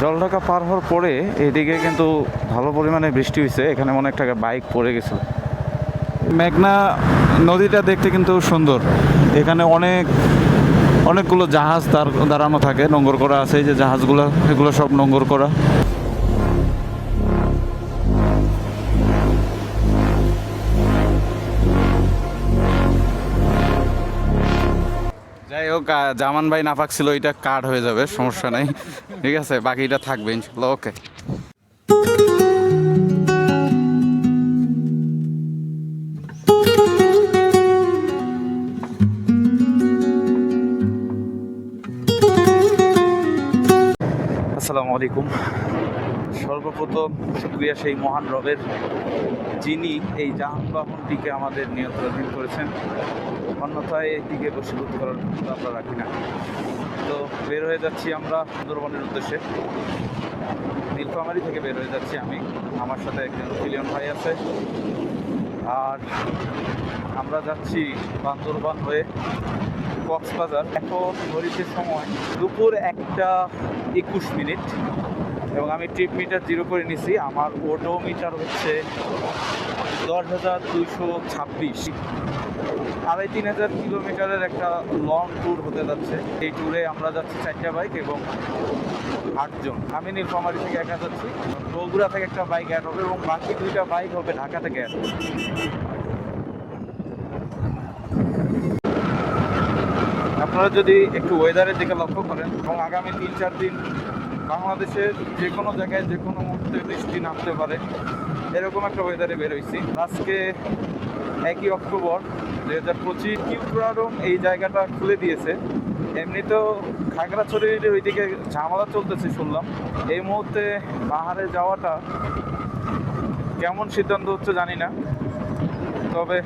জলঢাকা পার হওয়ার পরে এদিকে কিন্তু ভালো পরিমাণে বৃষ্টি হয়েছে এখানে মনে একটা বাইক পড়ে গেছিল মেঘনা নদীটা দেখতে কিন্তু সুন্দর। এখানে অনেক, অনেকগুলো জাহাজ দাঁড়, দাঁড়ানো থাকে নোঙ্গর করা আছে যে জাহাজগুলো, এগুলো সব নোঙ্গর করা। জামান ভাই নাফাক ছিল এটা কাট হয়ে যাবে, সমস্যা নেই। ঠিক আছে, বাকিটা থাকবে ইনশাল্লাহ ওকে আসসালামু আলাইকুম। সর্বপ্রথম শুক্রিয়া সেই মহান রবের। যিনি এই যানবাহনটিকে আমাদের নিয়ন্ত্রণাধীন করেছেন, অন্যথায় এটিকে বসীভূত করার ক্ষমতা আমরা রাখি না। তো বের হয়ে যাচ্ছি আমরা সুন্দরবনের উদ্দেশ্যে। নীলফামারি থেকে বের হয়ে যাচ্ছি আমি। আমার সাথে একজন কিলিয়ন ভাই আছে। আর আমরা যাচ্ছি বান্দরবান হয়ে কক্সবাজার। এখন ঘড়িতে সময় দুপুর একটা একুশ মিনিট। এবং আমি ট্রিপ মিটার জিরো করে নিছি। আমার ওডো মিটার হচ্ছে দশ হাজার দুইশো ছাব্বিশ। আড়াই তিন হাজার কিলোমিটারের একটা লং ট্যুর হতে যাচ্ছে। এই ট্যুরে আমরা যাচ্ছি চারটা বাইক এবং আটজন। আমি নীলফামারি থেকে একা যাচ্ছি। বগুড়া থেকে একটা বাইক অ্যাড হবে এবং বাকি দুইটা বাইক হবে ঢাকা থেকে অ্যাড আপনারা যদি একটু ওয়েদারের দিকে লক্ষ্য করেন, এবং আগামী তিন চার দিন বাংলাদেশের যে কোনো জায়গায় যে কোনো মুহূর্তে বৃষ্টি নামতে পারে। এরকম একটা ওয়েদারে বেরোইছি আজকে একই অক্টোবর দু হাজার পঁচিশ। কিউপ্রারম এই জায়গাটা খুলে দিয়েছে। এমনিতেও খাগড়াছড়ির ওইদিকে ঝামেলা চলতেছে শুনলাম। এই মুহূর্তে পাহাড়ে যাওয়াটা কেমন সিদ্ধান্ত হচ্ছে জানি না। তবে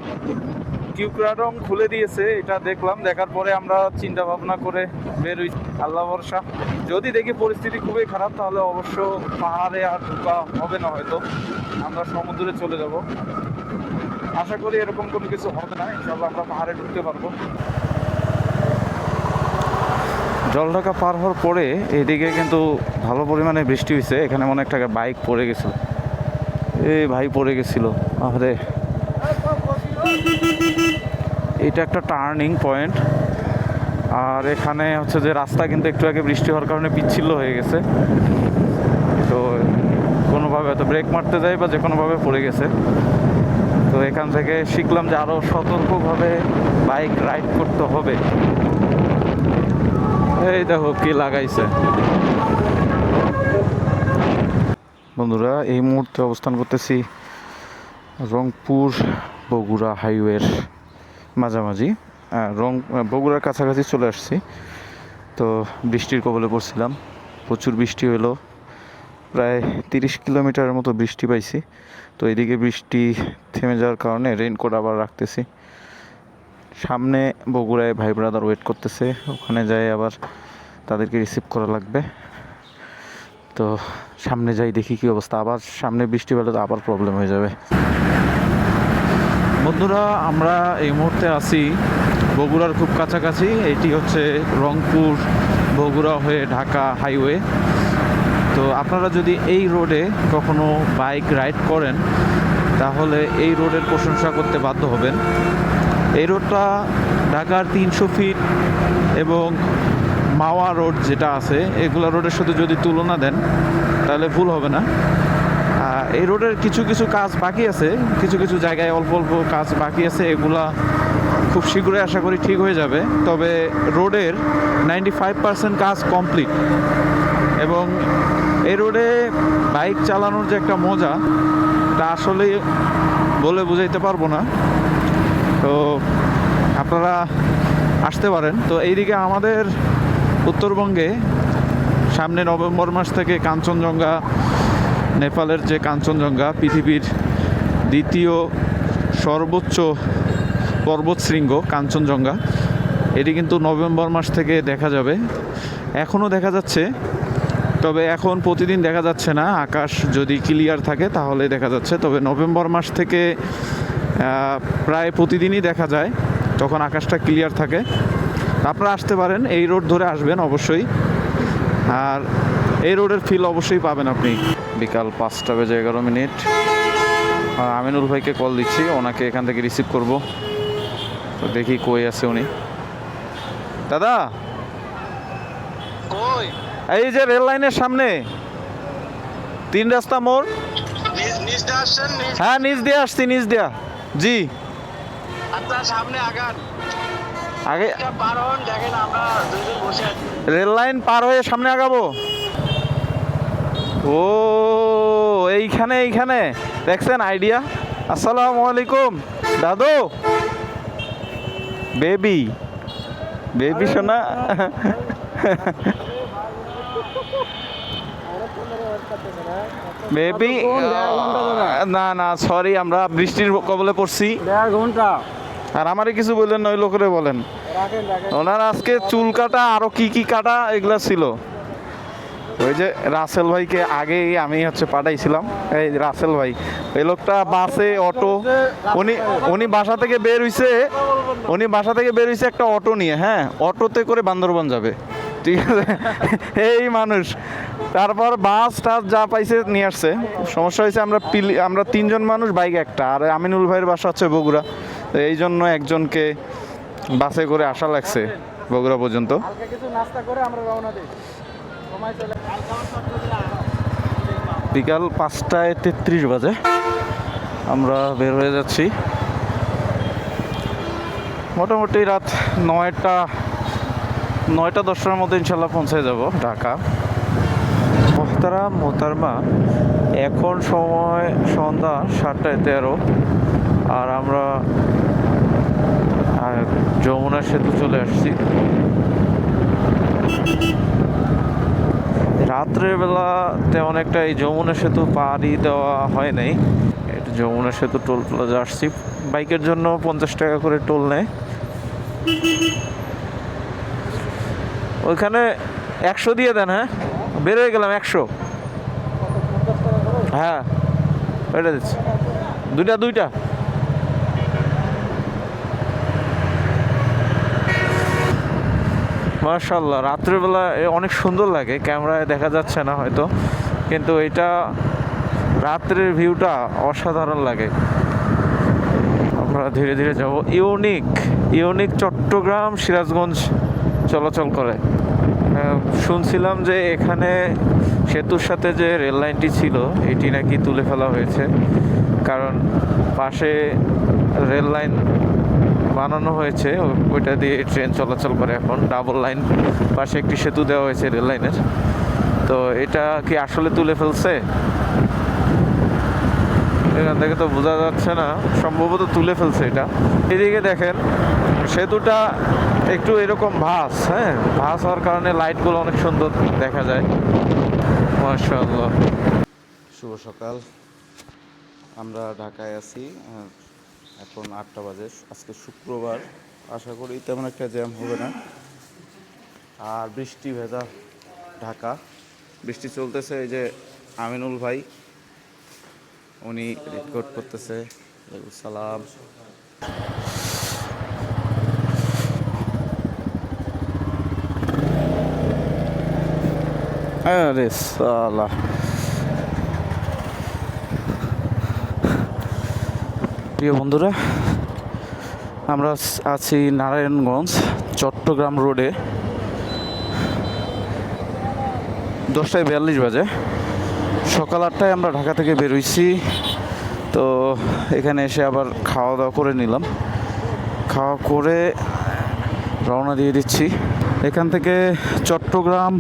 কিউক্রাডম খুলে দিয়েছে, এটা দেখলাম। দেখার পরে আমরা চিন্তা ভাবনা করে বেরোই আল্লাহ ভরসা। যদি দেখি পরিস্থিতি খুবই খারাপ, তাহলে অবশ্য পাহাড়ে আর ঢোকা হবে না হয়তো। আমরা সমুদ্রে চলে যাব। আশা করি এরকম কোনো কিছু হবে না। ইনশাল্লাহ আমরা পাহাড়ে ঢুকতে পারব। জলঢাকা পার হওয়ার পরে এদিকে কিন্তু ভালো পরিমাণে বৃষ্টি হয়েছে এখানে মনে একটা বাইক পড়ে গেছিল। এই ভাই পড়ে গেছিল। আরে এটা একটা টার্নিং পয়েন্ট। আর এখানে হচ্ছে যে রাস্তা কিন্তু একটু আগে বৃষ্টি হওয়ার কারণে পিচ্ছিল হয়ে গেছে। তো কোনোভাবে হয়তো ব্রেক মারতে যাই বা যে কোনোভাবে পড়ে গেছে। তো এখান থেকে শিখলাম যে আরও সতর্কভাবে বাইক রাইড করতে হবে। এই দেখো কি লাগাইছে। বন্ধুরা, এই মুহূর্তে অবস্থান করতেছি রংপুর বগুড়া হাইওয়ের মাঝামাঝি। রং বগুড়ার কাছাকাছি চলে আসছি। তো বৃষ্টির কবলে পড়ছিলাম। প্রচুর বৃষ্টি হলো প্রায় তিরিশ কিলোমিটারের মতো বৃষ্টি পাইছি। তো এদিকে বৃষ্টি থেমে যাওয়ার কারণে রেইনকোট আবার রাখতেছি। সামনে বগুড়ায় ভাই ব্রাদার ওয়েট করতেছে। ওখানে যাই আবার তাদেরকে রিসিভ করা লাগবে। তো সামনে যাই, দেখি কি অবস্থা। আবার সামনে বৃষ্টি পেলে তো আবার প্রবলেম হয়ে যাবে। বন্ধুরা, আমরা এই মুহূর্তে আছি বগুড়ার খুব কাছাকাছি। এটি হচ্ছে রংপুর বগুড়া হয়ে ঢাকা হাইওয়ে। তো আপনারা যদি এই রোডে কখনো বাইক রাইড করেন, তাহলে এই রোডের প্রশংসা করতে বাধ্য হবেন। এই রোডটা ঢাকার তিনশো ফিট এবং মাওয়া রোড যেটা আছে, এগুলো রোডের সাথে যদি তুলনা দেন, তাহলে ভুল হবে না। এই রোডের কিছু কিছু কাজ বাকি আছে, কিছু কিছু জায়গায় অল্প অল্প কাজ বাকি আছে, এগুলা খুব শীঘ্রই আশা করি ঠিক হয়ে যাবে। তবে রোডের নাইনটি ফাইভ পার্সেন্ট কাজ কমপ্লিট এবং এই রোডে বাইক চালানোর যে একটা মজা, তা আসলে বলে বুঝাইতে পারব না। তো আপনারা আসতে পারেন। তো এইদিকে আমাদের উত্তরবঙ্গে সামনে নভেম্বর মাস থেকে কাঞ্চনজঙ্ঘা, নেপালের যে কাঞ্চনজঙ্ঘা, পৃথিবীর দ্বিতীয় সর্বোচ্চ পর্বতশৃঙ্গ কাঞ্চনজঙ্ঘা। এটি কিন্তু নভেম্বর মাস থেকে দেখা যাবে। এখনও দেখা যাচ্ছে, তবে এখন প্রতিদিন দেখা যাচ্ছে না। আকাশ যদি ক্লিয়ার থাকে তাহলে দেখা যাচ্ছে। তবে নভেম্বর মাস থেকে প্রায় প্রতিদিনই দেখা যায় তখন আকাশটা ক্লিয়ার থাকে। আপনারা আসতে পারেন, এই রোড ধরে আসবেন অবশ্যই। আর এই রোডের ফিল অবশ্যই পাবেন আপনি। বিকাল পাঁচটা বেজে এগারো মিনিট। আমিনুল ভাইকে কল দিচ্ছি, ওনাকে এখান থেকে রিসিভ করব। তো দেখি কই আছে উনি। দাদা! কই? এই যে রেল লাইনের সামনে। তিন রাস্তা মোড়। নিজ নিজ হ্যাঁ নিচ দিয়ে আসছি নিচ দিয়া। জি। আপনার সামনে আগান। আগে এটা পার হন দেখেন আমরা দুজন বসে আছি। রেল লাইন পার হয়ে সামনে আগাবো। ও এইখানে এইখানে। দেখছেন আইডিয়া? আসসালামু আলাইকুম। দাদু! বেবি বেবি সোনা। বেবি না না সরি আমরা বৃষ্টির কবলে পড়ছি। দেড় ঘণ্টা? আর আমারে কিছু বললেন নয় লোকরে বলেন। ওনার আজকে চুল কাটা আরও কি কি কাটা এগুলা ছিল। ওই যে রাসেল ভাইকে আগেই আমি হচ্ছে পাঠাইছিলাম। এই রাসেল ভাই, এই লোকটা বাসে, অটো, উনি উনি বাসা থেকে বের হইছে, উনি বাসা থেকে বের হইছে একটা অটো নিয়ে হ্যাঁ? অটোতে করে বান্দরবান যাবে। ঠিক আছে? এই মানুষ। তারপর বাস টাস যা পাইছে নিয়ে আসছে। সমস্যা হয়েছে আমরা পিলি, আমরা তিনজন মানুষ, বাইক একটা। আর আমিনুল ভাইয়ের বাসা হচ্ছে বগুড়া। এই জন্য একজনকে বাসে করে আসা লাগছে বগুড়া পর্যন্ত। বিকাল পাঁচটায় তেত্রিশ বাজে। আমরা বের হয়ে যাচ্ছি। মোটামুটি রাত নয়টা নয়টা দশটার মধ্যে ইনশাল্লাহ পৌঁছে যাব ঢাকা। মোহতারা, মোহতারমা, এখন সময় সন্ধ্যা সাতটায় তেরো। আর আমরা যমুনা সেতু চলে আসছি। রাত্রের বেলা তেমন একটা এই যমুনা সেতু পাড়ি দেওয়া হয় নাই। এটা যমুনা সেতু টোল প্লাজা আসছি। বাইকের জন্য পঞ্চাশ টাকা করে টোল নেয়। ওইখানে একশো দিয়ে দেন হ্যাঁ? বের হয়ে গেলাম একশো। হ্যাঁ দুইটা দুইটা। মার্শাল্লাহ রাত্রেবেলা অনেক সুন্দর লাগে, ক্যামেরায় দেখা যাচ্ছে না হয়তো, কিন্তু এটা রাত্রের ভিউটা অসাধারণ লাগে। আমরা ধীরে ধীরে যাব, ইউনিক ইউনিক চট্টগ্রাম, সিরাজগঞ্জ চলাচল করে। শুনছিলাম যে এখানে সেতুর সাথে যে রেল লাইনটি ছিল, এটি নাকি তুলে ফেলা হয়েছে, কারণ পাশে রেল লাইন বানানো হয়েছে। ওইটা দিয়ে ট্রেন চলাচল করে এখন। ডাবল লাইন পাশে একটি সেতু দেওয়া হয়েছে রেল লাইনের। তো এটা কি আসলে তুলে ফেলছে? এখান থেকে তো বোঝা যাচ্ছে না। সম্ভবত তুলে ফেলছে এটা। এদিকে দেখেন, সেতুটা একটু এরকম ভাস হ্যাঁ? ভাস হওয়ার কারণে লাইটগুলো অনেক সুন্দর দেখা যায়। মাশাআল্লাহ। শুভ সকাল। আমরা ঢাকায় আছি। এখন আটটা বাজে। আজকে শুক্রবার। আশা করি তেমন একটা জ্যাম হবে না। আর বৃষ্টি ভেজা ঢাকা। বৃষ্টি চলতেছে এই যে আমিনুল ভাই। উনি রেকর্ড করতেছে। সালাম। আরে সালা প্রিয় বন্ধুরা, আমরা আছি নারায়ণগঞ্জ, চট্টগ্রাম রোডে। দশটায় বিয়াল্লিশ বাজে। সকাল আটটায় আমরা ঢাকা থেকে বেরোইছি তো এখানে এসে আবার খাওয়া দাওয়া করে নিলাম। খাওয়া করে রওনা দিয়ে দিচ্ছি। এখান থেকে চট্টগ্রাম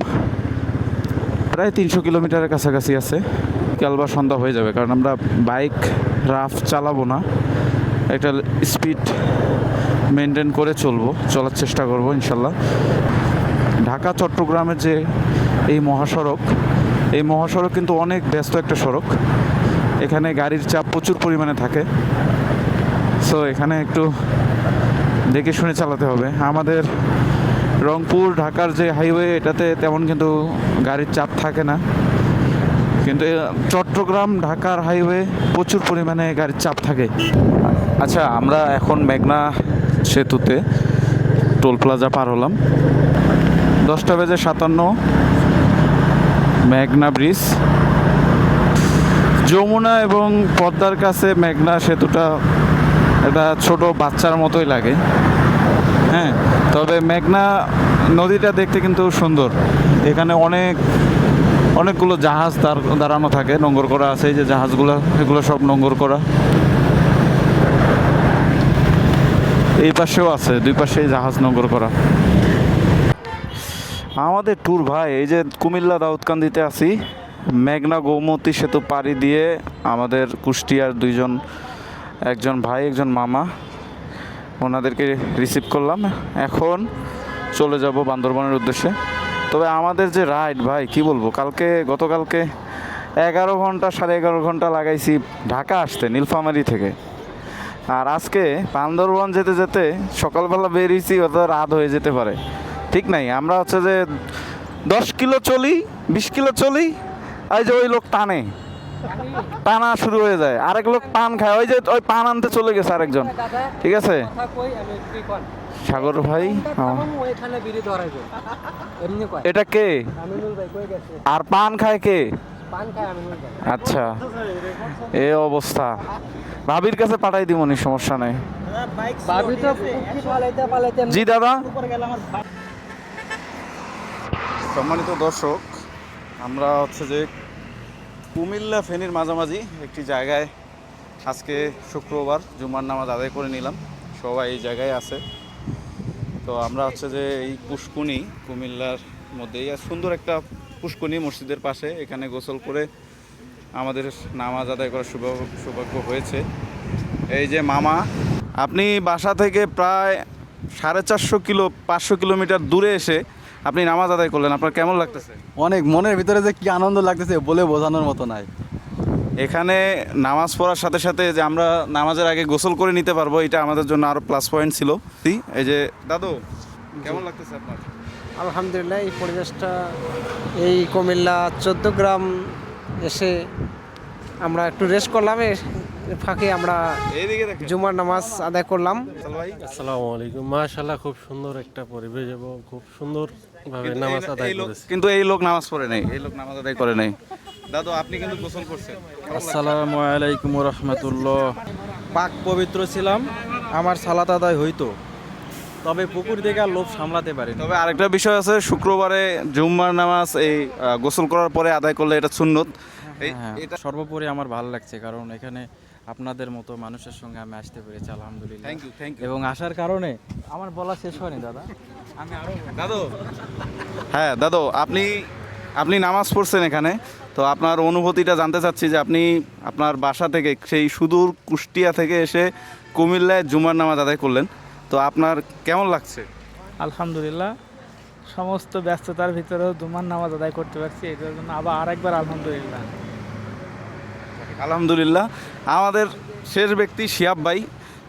প্রায় তিনশো কিলোমিটারের কাছাকাছি আছে। বিকাল বা সন্ধ্যা হয়ে যাবে, কারণ আমরা বাইক, রাফ চালাবো না। একটা স্পিড মেনটেন করে চলবো, চলার চেষ্টা করব ইনশাল্লাহ। ঢাকা চট্টগ্রামের যে এই মহাসড়ক এই মহাসড়ক কিন্তু অনেক ব্যস্ত একটা সড়ক। এখানে গাড়ির চাপ প্রচুর পরিমাণে থাকে। সো এখানে একটু দেখে শুনে চালাতে হবে। আমাদের রংপুর, ঢাকার যে হাইওয়ে এটাতে তেমন কিন্তু গাড়ির চাপ থাকে না। কিন্তু চট্টগ্রাম, ঢাকার হাইওয়ে প্রচুর পরিমাণে গাড়ির চাপ থাকে। আচ্ছা আমরা এখন মেঘনা সেতুতে টোল প্লাজা পার হলাম। দশটা বেজে সাতান্ন, মেঘনা ব্রিজ। যমুনা এবং পদ্মার কাছে মেঘনা সেতুটা একটা ছোট বাচ্চার মতোই লাগে। হ্যাঁ তবে মেঘনা নদীটা দেখতে কিন্তু সুন্দর। এখানে অনেক, অনেকগুলো জাহাজ দাঁড়, দাঁড়ানো থাকে নোঙ্গর করা আছে, এই যে জাহাজগুলো, এগুলো সব নোঙ্গর করা। এই পাশেও আছে, দুই পাশে জাহাজ নোঙ্গর করা। আমাদের ট্যুর ভাই, এই যে কুমিল্লা দাউদকান্দিতে আছি, মেঘনা গৌমতী সেতু পাড়ি দিয়ে আমাদের কুষ্টিয়ার দুইজন, একজন ভাই, একজন মামা, ওনাদেরকে রিসিভ করলাম। এখন চলে যাব বান্দরবনের উদ্দেশ্যে। তবে আমাদের যে রাইড ভাই, কি বলব, কালকে, গতকালকে এগারো ঘণ্টা, সাড়ে এগারো ঘণ্টা লাগাইছি ঢাকা আসতে, নীলফামারি থেকে। আর আজকে বান্দরবন যেতে যেতে সকালবেলা বেরিয়েছি, অত রাত হয়ে যেতে পারে। ঠিক নাই, আমরা হচ্ছে যে দশ কিলো চলি, বিশ কিলো চলি, এই যে ওই লোক টানে। টানা শুরু হয়ে যায়, আরেক লোক পান খায়, ওই যে ওই পান আনতে চলে গেছে আরেকজন। ঠিক আছে? সাগর ভাই হ্যাঁ। এটা কে? আর পান খায় কে? আচ্ছা এ অবস্থা। ভাবির কাছে পাঠাই দিবনি সমস্যা নাই। ভাবি তো পুকি পালাইতে পালাইতে জি দাদা। সম্মানিত দর্শক আমরা হচ্ছে যে কুমিল্লা ফেনীর মাঝামাঝি একটি জায়গায় আজকে শুক্রবার জুমার নামাজ আদায় করে নিলাম। সবাই এই জায়গায় আছে। তো আমরা হচ্ছে যে এই পুষ্কুনি কুমিল্লার মধ্যেই আর সুন্দর একটা পুষ্কুনি মসজিদের পাশে এখানে গোসল করে আমাদের নামাজ আদায় করার সৌভাগ্য হয়েছে। এই যে মামা আপনি বাসা থেকে প্রায় সাড়ে চারশো কিলো পাঁচশো কিলোমিটার দূরে এসে আপনি নামাজ আদায় করলেন। আপনার কেমন লাগতেছে? অনেক মনের ভিতরে যে কি আনন্দ লাগতেছে বলে বোঝানোর মতো নাই। এখানে নামাজ পড়ার সাথে সাথে যে আমরা নামাজের আগে গোসল করে নিতে পারব এটা আমাদের জন্য আরও প্লাস পয়েন্ট ছিল। এই যে দাদু কেমন লাগতেছে আপনার? আলহামদুলিল্লাহ এই পরিবেশটা এই কুমিল্লা চোদ্দ গ্রাম এসে আমরা একটু রেস্ট করলাম। ফাঁকে আমরা জুমার নামাজ আদায় করলাম। আসসালামু আলাইকুম। মাশাআল্লাহ খুব সুন্দর একটা পরিবেশ এবং খুব সুন্দর ভাবে নামাজ আদায় করেছে। কিন্তু এই লোক নামাজ পড়ে নাই। এই লোক নামাজ আদায় করে নাই। দাদু আপনি কিন্তু গোসল করছেন। আসসালামু আলাইকুম রহমতুল্লাহ। পাক পবিত্র ছিলাম। আমার সালাত আদায় হইতো। তবে পুকুর থেকে আর লোভ সামলাতে পারি তবে আরেকটা বিষয় আছে শুক্রবারে জুম্মার নামাজ এই গোসল করার পরে আদায় করলে এটা সুন্নত। হ্যাঁ এটা সর্বোপরি আমার ভালো লাগছে কারণ এখানে আপনাদের মতো মানুষের সঙ্গে আমি আসতে পেরেছি আলহামদুলিল্লাহ। থ্যাংক ইউ থ্যাংক ইউ এবং আসার কারণে আমার বলা শেষ হয়নি দাদা। আমি আরও দাদু! হ্যাঁ দাদু আপনি আপনি নামাজ পড়ছেন এখানে তো আপনার অনুভূতিটা জানতে চাচ্ছি যে আপনি আপনার বাসা থেকে সেই সুদূর কুষ্টিয়া থেকে এসে কুমিল্লায় জুমার নামাজ আদায় করলেন। তো আপনার কেমন লাগছে? আলহামদুলিল্লাহ। সমস্ত ব্যস্ততার ভিতরেও দুমান নামাজ আদায় করতে পারছি এটার জন্য আবার আরেকবার আলহামদুলিল্লাহ। আলহামদুলিল্লাহ। আমাদের শেষ ব্যক্তি শিয়াব ভাই।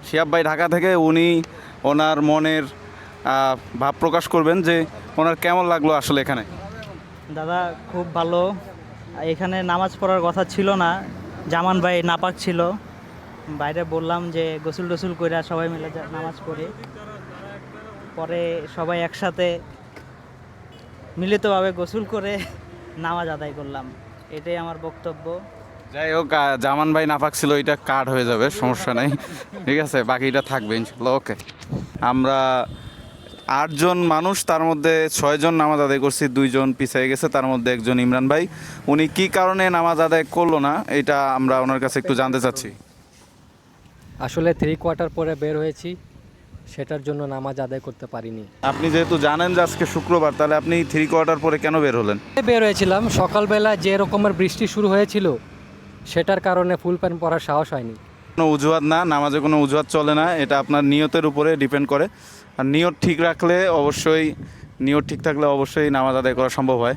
শিয়াব ভাই ঢাকা থেকে উনি ওনার মনের ভাব প্রকাশ করবেন যে ওনার কেমন লাগল আসলে এখানে? দাদা খুব ভালো। এখানে নামাজ পড়ার কথা ছিল না। জামান ভাই নাপাক ছিল। বাইরে বললাম যে গোসল টোসুল করে সবাই মিলে নামাজ পড়ি। পরে সবাই একসাথে মিলিতভাবে গোসল করে নামাজ আদায় করলাম। এটাই আমার বক্তব্য। যাই হোক জামান ভাই নাফাক ছিল এটা কাট হয়ে যাবে, সমস্যা নাই। ঠিক আছে, বাকিটা থাকবে ইনশাল্লাহ ওকে। আমরা আটজন মানুষ, তার মধ্যে ছয়জন নামাজ আদায় করছি, দুইজন পিছিয়ে গেছে, তার মধ্যে একজন ইমরান ভাই। উনি কি কারণে নামাজ আদায় করল না, এটা আমরা ওনার কাছে একটু জানতে চাচ্ছি। আসলে থ্রি কোয়ার্টার পরে বের হয়েছি সেটার জন্য নামাজ আদায় করতে পারিনি। আপনি যেহেতু জানেন যে আজকে শুক্রবার তাহলে আপনি থ্রি কোয়ার্টার পরে কেন বের হলেন? বের হয়েছিলাম সকালবেলা যে রকমের বৃষ্টি শুরু হয়েছিল সেটার কারণে ফুল প্যান্ট পরার সাহস হয়নি। কোনো অজুহাত না নামাজে কোনো অজুহাত চলে না এটা আপনার নিয়তের উপরে ডিপেন্ড করে। আর নিয়ত ঠিক রাখলে অবশ্যই নিয়ত ঠিক থাকলে অবশ্যই নামাজ আদায় করা সম্ভব হয়।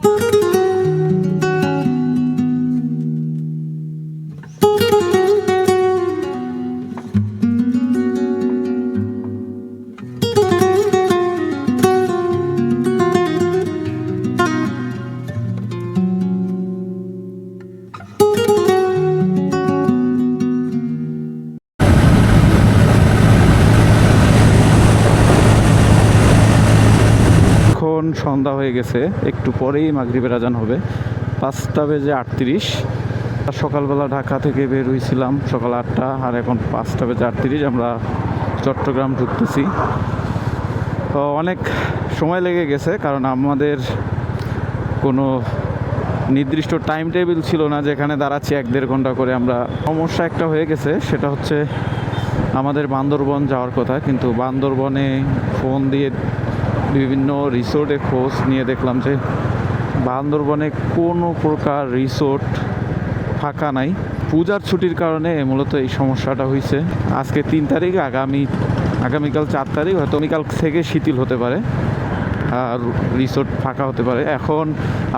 গেছে একটু পরেই মাগরিবের আজান হবে। পাঁচটা বেজে আটত্রিশ। সকালবেলা ঢাকা থেকে বের হয়েছিলাম সকাল আটটা, আর এখন পাঁচটা বেজে আটত্রিশ। আমরা চট্টগ্রাম ঢুকতেছি। তো অনেক সময় লেগে গেছে, কারণ আমাদের কোনো নির্দিষ্ট টাইম টেবিল ছিল না যেখানে দাঁড়াচ্ছি এক দেড় ঘণ্টা করে। আমরা সমস্যা একটা হয়ে গেছে, সেটা হচ্ছে আমাদের বান্দরবন যাওয়ার কথা। কিন্তু বান্দরবনে ফোন দিয়ে বিভিন্ন রিসোর্টে খোঁজ নিয়ে দেখলাম যে বান্দরবনে কোনো প্রকার রিসোর্ট ফাঁকা নাই। পূজার ছুটির কারণে মূলত এই সমস্যাটা হয়েছে আজকে তিন তারিখ, আগামী, আগামীকাল চার তারিখ, হয়তো আগামীকাল থেকে শিথিল হতে পারে। আর রিসোর্ট ফাঁকা হতে পারে। এখন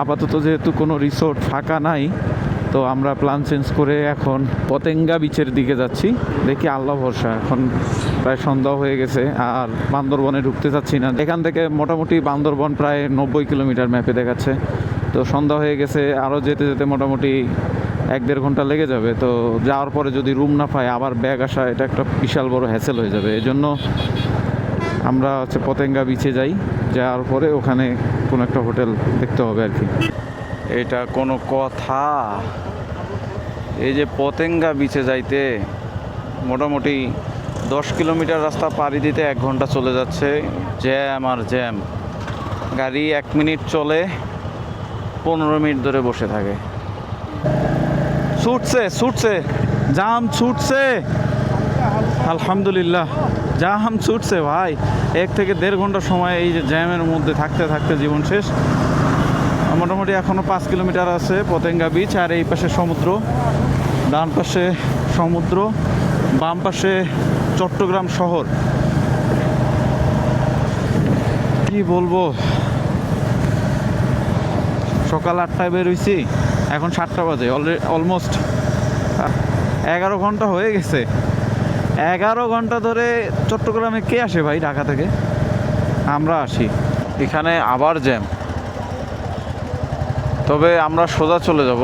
আপাতত যেহেতু কোনো রিসোর্ট ফাঁকা নাই তো আমরা প্ল্যান চেঞ্জ করে এখন পতেঙ্গা বিচের দিকে যাচ্ছি। দেখি আল্লাহ ভরসা, এখন প্রায় সন্ধ্যা হয়ে গেছে, আর বান্দরবনে ঢুকতে চাচ্ছি না। এখান থেকে মোটামুটি বান্দরবন প্রায় নব্বই কিলোমিটার ম্যাপে দেখাচ্ছে। তো সন্ধ্যা হয়ে গেছে আরও যেতে যেতে মোটামুটি এক দেড় ঘণ্টা লেগে যাবে। তো যাওয়ার পরে যদি রুম না পাই, আবার ব্যাগ আসা, এটা একটা বিশাল বড় হ্যাসেল হয়ে যাবে। এই জন্য আমরা হচ্ছে পতেঙ্গা বিচে যাই। যাওয়ার পরে ওখানে কোনো একটা হোটেল দেখতে হবে আর কি। এটা কোনো কথা। এই যে পতেঙ্গা বিচে যাইতে মোটামুটি দশ কিলোমিটার রাস্তা পাড়ি দিতে এক ঘণ্টা চলে যাচ্ছে। জ্যাম আর জ্যাম। গাড়ি এক মিনিট চলে, পনেরো মিনিট ধরে বসে থাকে। ছুটছে ছুটছে, জাম ছুটছে। আলহামদুলিল্লাহ, জাম ছুটছে ভাই। এক থেকে দেড় ঘণ্টা সময় এই যে জ্যামের মধ্যে থাকতে থাকতে জীবন শেষ। মোটামুটি এখনও পাঁচ কিলোমিটার আছে পতেঙ্গা বিচ আর এই পাশে সমুদ্র। ডান পাশে সমুদ্র, বাম পাশে চট্টগ্রাম শহর। কি বলব? সকাল আটটায় বের হইছি, এখন সাতটা বাজে অলরেডি অলমোস্ট এগারো ঘণ্টা হয়ে গেছে। এগারো ঘণ্টা ধরে চট্টগ্রামে কে আসে ভাই ঢাকা থেকে? আমরা আসি। এখানে আবার জ্যাম তবে আমরা সোজা চলে যাব।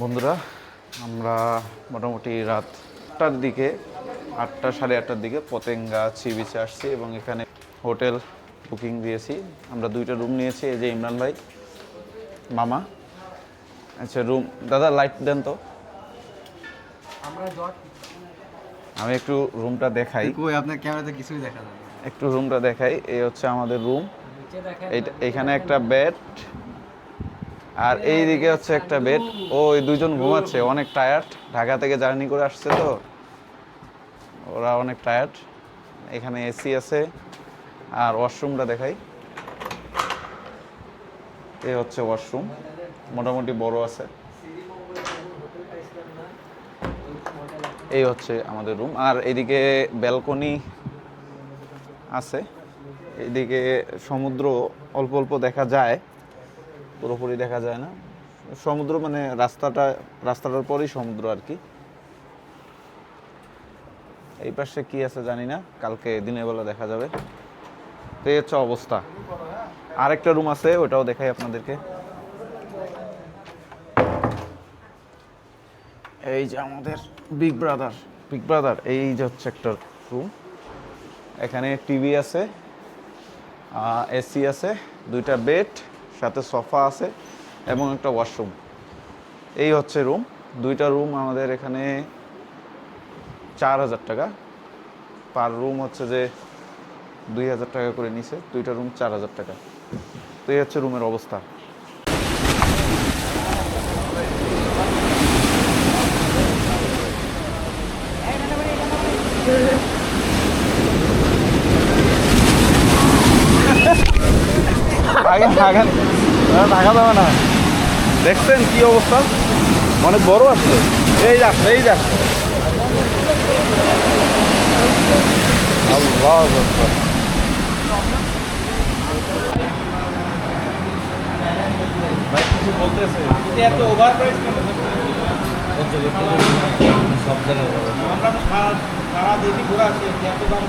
বন্ধুরা আমরা মোটামুটি রাত আটটার দিকে আটটা সাড়ে আটটার দিকে পতেঙ্গা সি বিচে আসছি এবং এখানে হোটেল বুকিং দিয়েছি। আমরা দুইটা রুম নিয়েছি এই যে ইমরান ভাই মামা আচ্ছা রুম দাদা লাইট দেন তো। আমি একটু রুমটা দেখাই। কই আপনার ক্যামেরাতে কিছুই দেখা যায় একটু রুমটা দেখাই এই হচ্ছে আমাদের রুম। এইটা এখানে একটা বেড আর এই দিকে হচ্ছে একটা বেড। ও এই দুইজন ঘুমাচ্ছে, অনেক টায়ার্ড ঢাকা থেকে জার্নি করে আসছে তো। ওরা অনেক টায়ার্ড এখানে এসি আছে। আর ওয়াশরুমটা দেখাই। এই হচ্ছে ওয়াশরুম। মোটামুটি বড় আছে। এই হচ্ছে আমাদের রুম। আর এদিকে ব্যালকনি আছে। এদিকে সমুদ্র অল্প অল্প দেখা যায়। পুরোপুরি দেখা যায় না। সমুদ্র মানে রাস্তাটা, রাস্তাটার পরেই সমুদ্র আর কি। এই পাশে কি আছে জানি না, কালকে দিনের বেলা দেখা যাবে। তো হচ্ছে অবস্থা। আরেকটা রুম আছে, ওটাও দেখাই আপনাদেরকে। এই যে আমাদের বিগ ব্রাদার বিগ ব্রাদার এই যে হচ্ছে একটা রুম এখানে টিভি আছে এসি আছে, দুইটা বেড সাথে সোফা আছে এবং একটা ওয়াশরুম। এই হচ্ছে রুম। দুইটা রুম আমাদের এখানে চার হাজার টাকা। পার রুম হচ্ছে যে দুই হাজার টাকা করে নিছে। দুইটা রুম চার হাজার টাকা। তো এই হচ্ছে রুমের অবস্থা। আগে আগে ঢাকা যাবে না। দেখছেন কি অবস্থা? অনেক বড় আছে এই যাচ্ছে এই যাচ্ছে আল্লাহ এত ওভার প্রাইস আমরা তো সারা দেশি ঘোরা আছে এত দাম